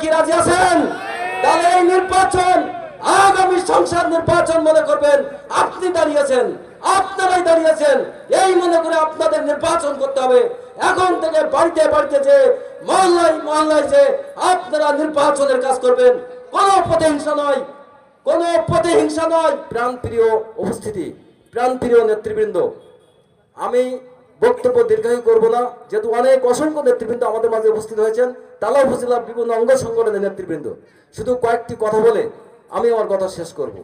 কি রাজি আছেন? তাহলে এই নির্বাচন, আগামী সংসদ নির্বাচন মনে করবেন, আপনি দাঁড়িয়েছেন, আপনারাই দাঁড়িয়েছেন। এই মনে করে আপনাদের নির্বাচন করতে হবে। এখন থেকে বাড়িতে বাড়িতে যে মহল্লায় মহল্লায় যে আপনারা নির্বাচনের কাজ করবেন, কোন কোনো হিংসা নয়, কোন কোনো হিংসা নয়। প্রাণপ্রিয় উপস্থিতি, প্রাণপ্রিয় নেতৃবৃন্দ, আমি বক্তব্য দীর্ঘায়ু করব না। যেহেতু অনেক অসংখ্য নেতৃবৃন্দ আমাদের মাঝে উপস্থিত হয়েছেন তালা উপজেলার বিভিন্ন অঙ্গ সংগঠনের নেতৃবৃন্দ। শুধু কয়েকটি কথা বলে আমি আমার কথা শেষ করব।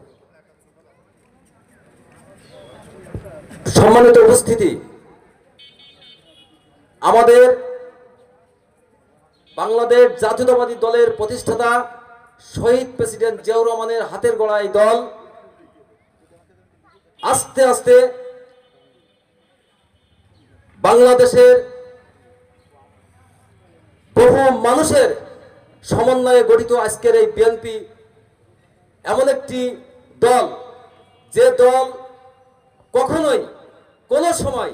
সম্মানিত উপস্থিতি, আমাদের বাংলাদেশ জাতীয়তাবাদী দলের প্রতিষ্ঠাতা শহীদ প্রেসিডেন্ট জিয়াউর রহমানের হাতের গড়া এই দল আস্তে আস্তে বাংলাদেশের বহু মানুষের সমন্বয়ে গঠিত আজকের এই বিএনপি এমন একটি দল, যে দল কখনোই কোনো সময়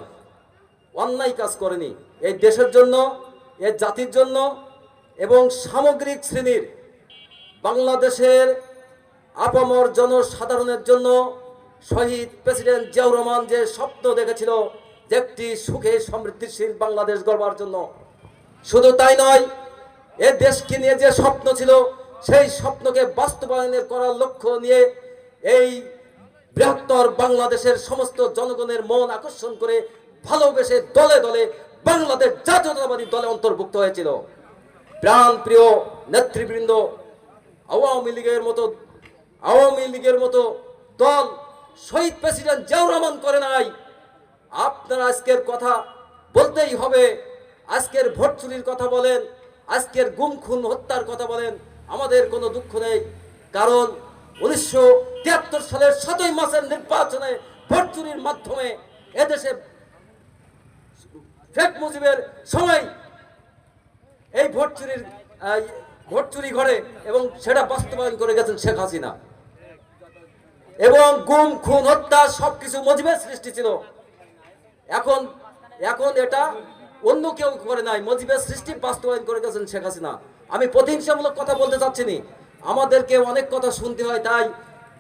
অন্যায় কাজ করেনি। এই দেশের জন্য এর জাতির জন্য এবং সামগ্রিক শ্রেণির বাংলাদেশের আপামর জনসাধারণের জন্য শহীদ প্রেসিডেন্ট জিয়াউর রহমান যে স্বপ্ন দেখেছিল একটি সুখে সমৃদ্ধিশীল বাংলাদেশ গড়বার জন্য। শুধু তাই নয়, এ দেশকে নিয়ে যে স্বপ্ন ছিল, সেই স্বপ্নকে বাস্তবায়নের করার লক্ষ্য নিয়ে এই বৃহত্তর বাংলাদেশের সমস্ত জনগণের মন আকর্ষণ করে ভালোবেসে দলে দলে বাংলাদেশ জাতীয়তাবাদী দলে অন্তর্ভুক্ত হয়েছিল। প্রাণ প্রিয় নেতৃবৃন্দ, আওয়ামী লীগের মতো, আওয়ামী লীগের মতো দল শহীদ প্রেসিডেন্ট জিয়াউর রহমান করে নাই। আপনারা আজকের কথা বলতেই হবে। আজকের ভোট চুরির কথা বলেন, আজকের গুম, খুন, হত্যার কথা বলেন, আমাদের কোনো দুঃখ নেই। কারণ উনিশশো তিয়াত্তর সালের সাতই মাসের নির্বাচনে ভোট চুরির মাধ্যমে এদেশে শেখ মুজিবের সময় এই ভোট চুরির ভোট চুরি করে এবং সেটা বাস্তবায়ন করে গেছেন শেখ হাসিনা। এবং গুম, খুন, হত্যা সবকিছু মজিবের সৃষ্টি ছিল। এখন এখন এটা অন্য কেউ করে নাই, মজিবের সৃষ্টি বাস্তবায়ন করে গেছেন শেখ হাসিনা। আমি প্রতিহিংসামূলক কথা বলতে চাচ্ছি নি আমাদেরকে অনেক কথা শুনতে হয়, তাই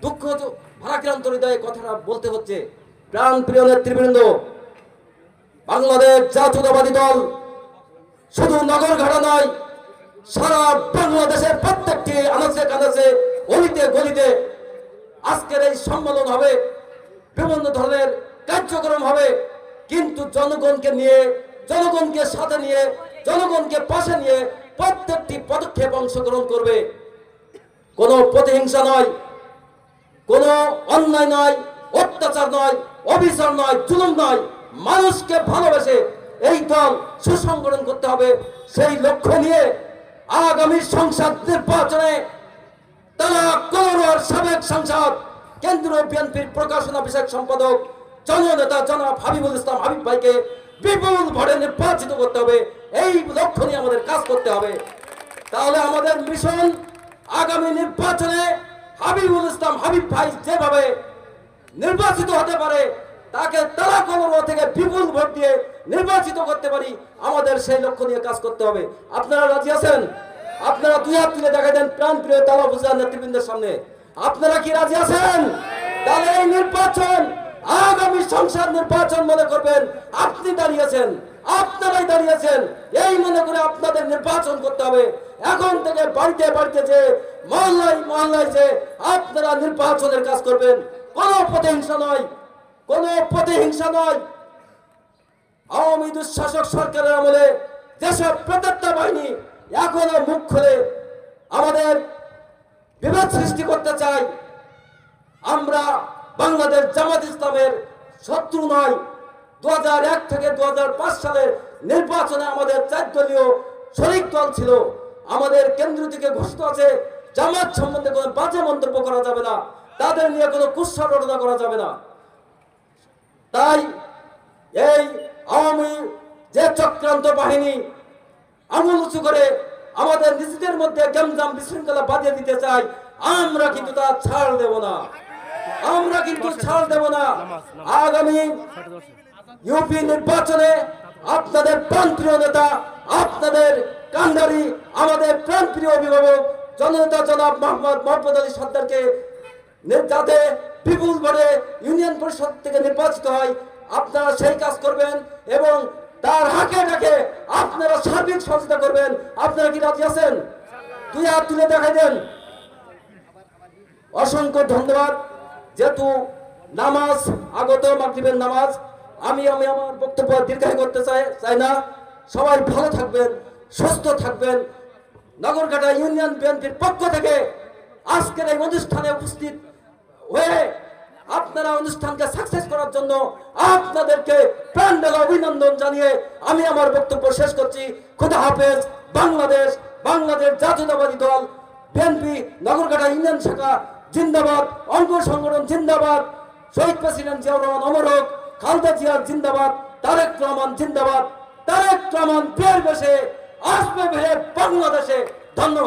দুঃখ ভারাক্রান্ত হৃদয়ে কথাটা বলতে হচ্ছে। প্রাণ প্রিয় নেতৃবৃন্দ, বাংলাদেশ জাতীয়তাবাদী দল শুধু নগর নগরঘাটা নয়, সারা বাংলাদেশের প্রত্যেকটি আনাচে কানাচে, অলিতে গলিতে আজকের এই সম্মেলন হবে, বিভিন্ন ধরনের কার্যক্রম হবে। কিন্তু জনগণকে নিয়ে, জনগণকে সাথে নিয়ে, জনগণকে পাশে নিয়ে প্রত্যেকটি পদক্ষেপ অংশগ্রহণ করবে। কোনো প্রতিহিংসা নয়, কোনো অন্যায় নয়, অত্যাচার নয়, অবিচার নয়, জুলুম নয়। মানুষকে ভালোবেসে এই দল সুসংগঠন করতে হবে। সেই লক্ষ্য নিয়ে আগামী সংসদ নির্বাচনে তারা কলর সাবেক সংসদ, কেন্দ্রীয় বিএনপির প্রকাশনা বিষয়ক সম্পাদক জননেতা জনাব হাবিবুল ইসলাম হাবিব ভাইকে বিপুল ভোটে নির্বাচিত করতে হবে। এই লক্ষ্য নিয়ে আমাদের কাজ করতে হবে। তাহলে আমাদের মিশন আগামী নির্বাচনে হাবিবুল ইসলাম হাবিব ভাই যেভাবে নির্বাচিত হতে পারে, তাকে তারা কলম থেকে বিপুল ভোট দিয়ে নির্বাচিত করতে পারি, আমাদের সেই লক্ষ্য নিয়ে কাজ করতে হবে। আপনারা রাজি আছেন? আপনারা দুই হাত তুলে দেখা দেন প্রাণ প্রিয় তালা বুঝার নেতৃবৃন্দের সামনে। আপনারা কি রাজি আছেন? তাহলে এই নির্বাচন আগামী সংসদ নির্বাচন মনে করবেন, আপনি দাঁড়িয়েছেন, আপনারাই দাঁড়িয়েছেন, এই মনে করে আপনাদের নির্বাচন করতে হবে। এখন থেকে বাড়িতে বাড়িতে যে মহল্লায় মহল্লায় যে আপনারা নির্বাচনের কাজ করবেন, কোনো প্রতিহিংসা নয়, কোনো প্রতিহিংসা নয়। আওয়ামী দুঃশাসক সরকারের আমলে যেসব প্রত্যেকটা বাহিনী এখনও মুখ খুলে আমাদের বিভেদ সৃষ্টি করতে চায়, আমরা বাংলাদেশ জামাত ইসলামের শত্রু নয়। দু থেকে দু সালের নির্বাচনে আমাদের চার দলীয় শরিক দল ছিল। আমাদের কেন্দ্র থেকে ঘোষিত আছে, জামাত সম্বন্ধে কোনো বাজে মন্তব্য করা যাবে না। তাদের নিয়ে কোনো কুৎসা রটনা করা যাবে না। তাই এই আওয়ামী যে চক্রান্ত বাহিনী আঙুল উঁচু করে আমাদের নিজেদের মধ্যে গেমজাম বিশৃঙ্খলা বাঁধিয়ে দিতে চাই আমরা কিন্তু তা ছাড় দেব না। আমরা কিন্তু ছাড় দেব না। আগামী ইউপি নির্বাচনে আপনাদের প্রাণপ্রিয় নেতা, আপনাদের কান্ডারি, আমাদের প্রাণপ্রিয় অভিভাবক জননেতা জনাব মোহাম্মদ মোহাম্মদ আলী সর্দারকে যাতে বিপুল ভোটে ইউনিয়ন পরিষদ থেকে নির্বাচিত হয়, আপনারা সেই কাজ করবেন এবং তার হাকে ডাকে আপনারা সার্বিক সহযোগিতা করবেন। আপনারা কি রাজি আছেন? দুই হাত তুলে দেখাই দেন। অসংখ্য ধন্যবাদ। যেহেতু নামাজ, আগত মাগরিবের নামাজ, আমি আমি আমার বক্তব্য দীর্ঘায়ী করতে চাই চাই না। সবাই ভালো থাকবেন, সুস্থ থাকবেন। নগরকাটা ইউনিয়ন বিএনপির পক্ষ থেকে আজকের এই অনুষ্ঠানে উপস্থিত হয়ে আপনারা অনুষ্ঠানকে সাকসেস করার জন্য আপনাদেরকে প্রাণ অভিনন্দন জানিয়ে আমি আমার বক্তব্য শেষ করছি। খুদা হাফেজ, বাংলাদেশ বাংলাদেশ জাতীয়তাবাদী দল, বিএনপি নগরকাটা ইউনিয়ন শাখা জিন্দাবাদ, অঙ্গ সংগঠন জিন্দাবাদ, শহীদ প্রেসিডেন্ট জিয়াউর রহমান অমর হোক, খালদা জিয়া জিন্দাবাদ, তারেক রহমান জিন্দাবাদ, তারেক রহমান বেশে, আসবে বাংলাদেশে। ধন্যবাদ।